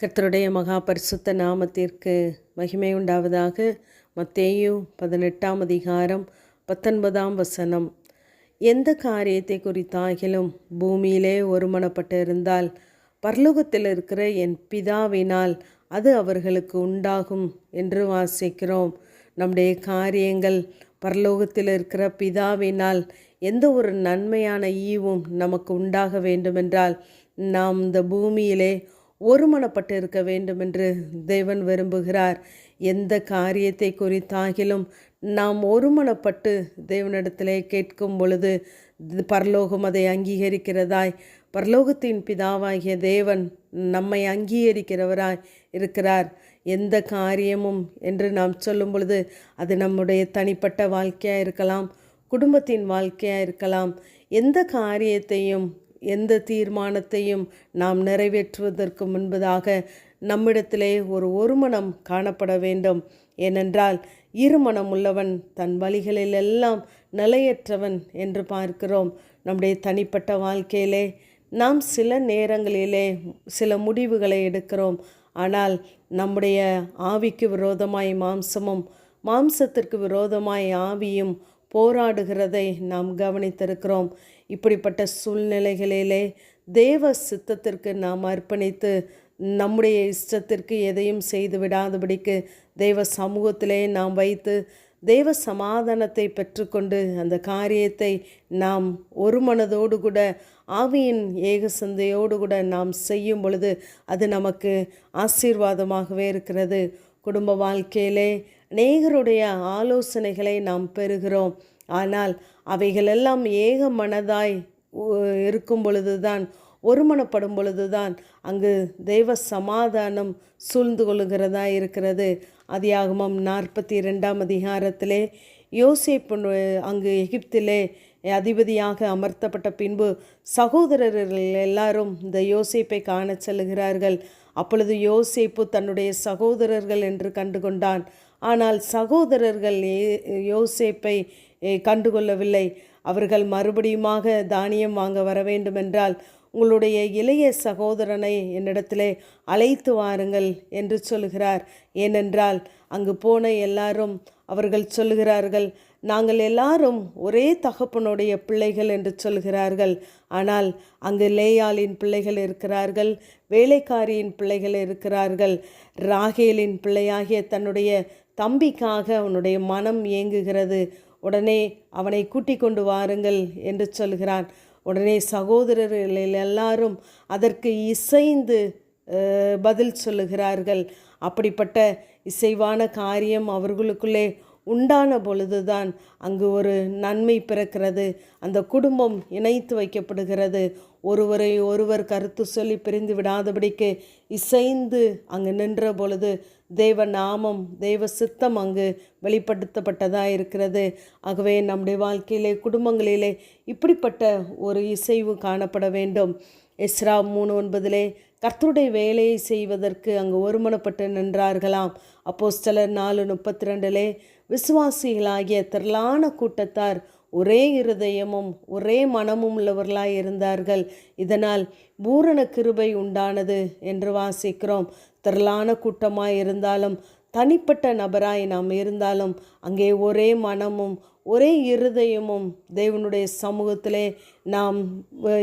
கர்த்தருடைய மகா பரிசுத்த நாமத்திற்கு மகிமை உண்டாவதாக மத்தேயு பதினெட்டாம் அதிகாரம் பத்தொன்பதாம் வசனம். எந்த காரியத்தை குறித்தாகிலும் பூமியிலே ஒருமனப்பட்டிருந்தால் பரலோகத்தில் இருக்கிற என் பிதாவினால் அது அவர்களுக்கு உண்டாகும் என்று வாசிக்கிறோம். நம்முடைய காரியங்கள் பரலோகத்தில் இருக்கிற பிதாவினால் எந்த ஒரு நன்மையான ஈவும் நமக்கு உண்டாக வேண்டுமென்றால் நாம் இந்த பூமியிலே ஒருமனப்பட்டு இருக்க வேண்டும் என்று தேவன் விரும்புகிறார். எந்த காரியத்தை குறித்தாகிலும் நாம் ஒருமனப்பட்டு தேவனிடத்திலே கேட்கும் பொழுது பரலோகம் அதை அங்கீகரிக்கிறதாய் பரலோகத்தின் பிதாவாகிய தேவன் நம்மை அங்கீகரிக்கிறவராய் இருக்கிறார். எந்த காரியமும் என்று நாம் சொல்லும் பொழுது அது நம்முடைய தனிப்பட்ட வாழ்க்கையாக இருக்கலாம் குடும்பத்தின் வாழ்க்கையாக இருக்கலாம். எந்த காரியத்தையும் எந்த தீர்மானத்தையும் நாம் நிறைவேற்றுவதற்கு முன்பதாக நம்மிடத்திலே ஒரு ஒருமனம் காணப்பட வேண்டும். ஏனென்றால் இருமனம் உள்ளவன் தன் வழிகளிலெல்லாம் நிலையற்றவன் என்று பார்க்கிறோம். நம்முடைய தனிப்பட்ட வாழ்க்கையிலே நாம் சில நேரங்களிலே சில முடிவுகளை எடுக்கிறோம். ஆனால் நம்முடைய ஆவிக்கு விரோதமாய் மாம்சமும் மாம்சத்திற்கு விரோதமாய் ஆவியும் போராடுகிறதை நாம் கவனித்திருக்கிறோம். இப்படிப்பட்ட சூழ்நிலைகளிலே தேவ சித்தத்திற்கு நாம் அர்ப்பணித்து நம்முடைய இஷ்டத்திற்கு எதையும் செய்து விடாதபடிக்கு தேவ சமூகத்திலே நாம் வைத்து தேவ சமாதானத்தை பெற்றுக்கொண்டு அந்த காரியத்தை நாம் ஒரு மனதோடு கூட ஆவியின் ஏக சந்தையோடு கூட நாம் செய்யும் பொழுது அது நமக்கு ஆசீர்வாதமாகவே இருக்கிறது. குடும்ப வாழ்க்கையிலே அநேகருடைய ஆலோசனைகளை நாம் பெறுகிறோம். ஆனால் அவைகளெல்லாம் ஏக மனதாய் இருக்கும் பொழுதுதான் ஒருமனப்படும் பொழுதுதான் அங்கு தெய்வ சமாதானம் சூழ்ந்து கொள்ளுகிறதா இருக்கிறது. அதியாகமம் நாற்பத்தி இரண்டாம் அதிகாரத்திலே யோசிப்பு அங்கு எகிப்திலே அதிபதியாக அமர்த்தப்பட்ட பின்பு சகோதரர்கள் எல்லாரும் இந்த யோசிப்பை காண செல்கிறார்கள் அப்பொழுது யோசிப்பு தன்னுடைய சகோதரர்கள் என்று கண்டுகொண்டான். ஆனால் சகோதரர்கள் யோசேப்பை கண்டுகொள்ளவில்லை. அவர்கள் மறுபடியுமாக தானியம் வாங்க வர வேண்டுமென்றால் உங்களுடைய இளைய சகோதரனை என்னிடத்திலே அழைத்து வாருங்கள் என்று சொல்கிறார் ஏனென்றால் அங்கு போன எல்லாரும் அவர்கள் சொல்லுகிறார்கள் நாங்கள் எல்லாரும் ஒரே தகப்பனுடைய பிள்ளைகள் என்று சொல்கிறார்கள். ஆனால் அங்கு லேயாலின் பிள்ளைகள் இருக்கிறார்கள் வேலைக்காரியின் பிள்ளைகள் இருக்கிறார்கள். ராகேலின் பிள்ளையாகிய தன்னுடைய தம்பிக்காக அவனுடைய மனம் இயங்குகிறது உடனே அவனை கூட்டிக் கொண்டு வாருங்கள் என்று சொல்கிறான். உடனே சகோதரர்கள் எல்லாரும் அதற்கு இசைந்து பதில் சொல்லுகிறார்கள். அப்படிப்பட்ட இசைவான காரியம் அவர்களுக்குள்ளே உண்டான பொழுதுதான் அங்கு ஒரு நன்மை பிறக்கிறது. அந்த குடும்பம் இணைத்து வைக்கப்படுகிறது. ஒருவரை ஒருவர் கருத்து சொல்லி பிரிந்து விடாதபடிக்கு இசைந்து அங்கு நின்ற பொழுது தேவ நாமம் தெய்வ சித்தம் அங்கு வெளிப்படுத்தப்பட்டதாக இருக்கிறது. ஆகவே நம்முடைய வாழ்க்கையிலே குடும்பங்களிலே இப்படிப்பட்ட ஒரு இசைவு காணப்பட வேண்டும். எஸ்ரா மூணு ஒன்பதிலே கர்த்தருடைய வேலையை செய்வதற்கு அங்கு ஒருமனப்பட்டு நின்றார்களாம். அப்போ சிலர் நாலு முப்பத்தி ரெண்டிலே விசுவாசிகளாகிய திரளான கூட்டத்தார் ஒரே இருதயமும் ஒரே மனமும் உள்ளவர்களாய் இருந்தார்கள். இதனால் பூரண கிருபை உண்டானது என்று வாசிக்கிறோம். திரளான கூட்டமாய் இருந்தாலும் தனிப்பட்ட நபராய் நாம் இருந்தாலும் அங்கே ஒரே மனமும் ஒரே இருதயமும் தேவனுடைய சமூகத்திலே நாம்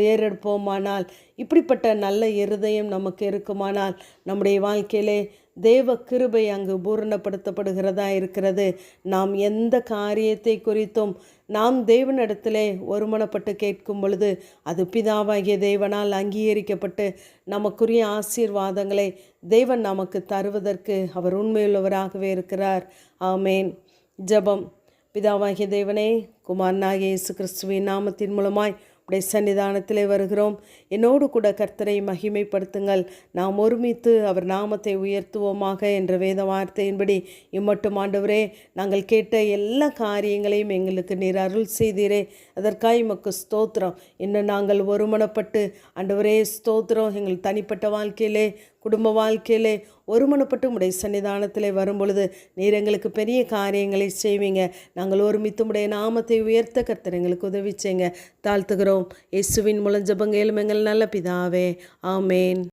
ஏறெடுப்போமானால் இப்படிப்பட்ட நல்ல இருதயம் நமக்கு இருக்குமானால் நம்முடைய வாழ்க்கையிலே தேவ கிருபை அங்கு பூரணப்படுத்தப்படுகிறதா இருக்கிறது. நாம் எந்த காரியத்தை குறித்தும் நாம் தேவனிடத்திலே ஒருமனப்பட்டு கேட்கும் பொழுது அது பிதாவாகிய தேவனால் அங்கீகரிக்கப்பட்டு நமக்குரிய ஆசீர்வாதங்களை தேவன் நமக்கு தருவதற்கு அவர் உண்மையுள்ளவராகவே இருக்கிறார். ஆமேன். ஜபம். பிதாவாகிய தேவனே குமாரனாகிய இயேசு கிறிஸ்துவின் நாமத்தின் மூலமாய் உடைய சன்னிதானத்திலே வருகிறோம். என்னோடு கூட கர்த்தரை மகிமைப்படுத்துங்கள். நாம் ஒருமித்து அவர் நாமத்தை உயர்த்துவோமாக என்ற வேத வார்த்தையின்படி இம்மட்டும் ஆண்டவரே நாங்கள் கேட்ட எல்லா காரியங்களையும் எங்களுக்கு நீர் அருள் செய்தீரே. அதற்காக மக்கு ஸ்தோத்திரம். இன்னும் நாங்கள் ஒருமனப்பட்டு ஆண்டவரே ஸ்தோத்திரம். எங்கள் தனிப்பட்ட வாழ்க்கையிலே குடும்ப வாழ்க்கையிலே ஒருமனப்பட்டு உடைய சன்னிதானத்தில் வரும்பொழுது நீர் எங்களுக்கு பெரிய காரியங்களை செய்வீங்க. நாங்கள் ஒருமித்து உடைய நாமத்தை உயர்த்த கர்த்தர் எங்களுக்கு உதவி செய்யுங்க. தாழ்த்துகிறோம். இயேசுவின் முழஞ்சபங்க எங்கள் நல்ல பிதாவே. ஆமேன்.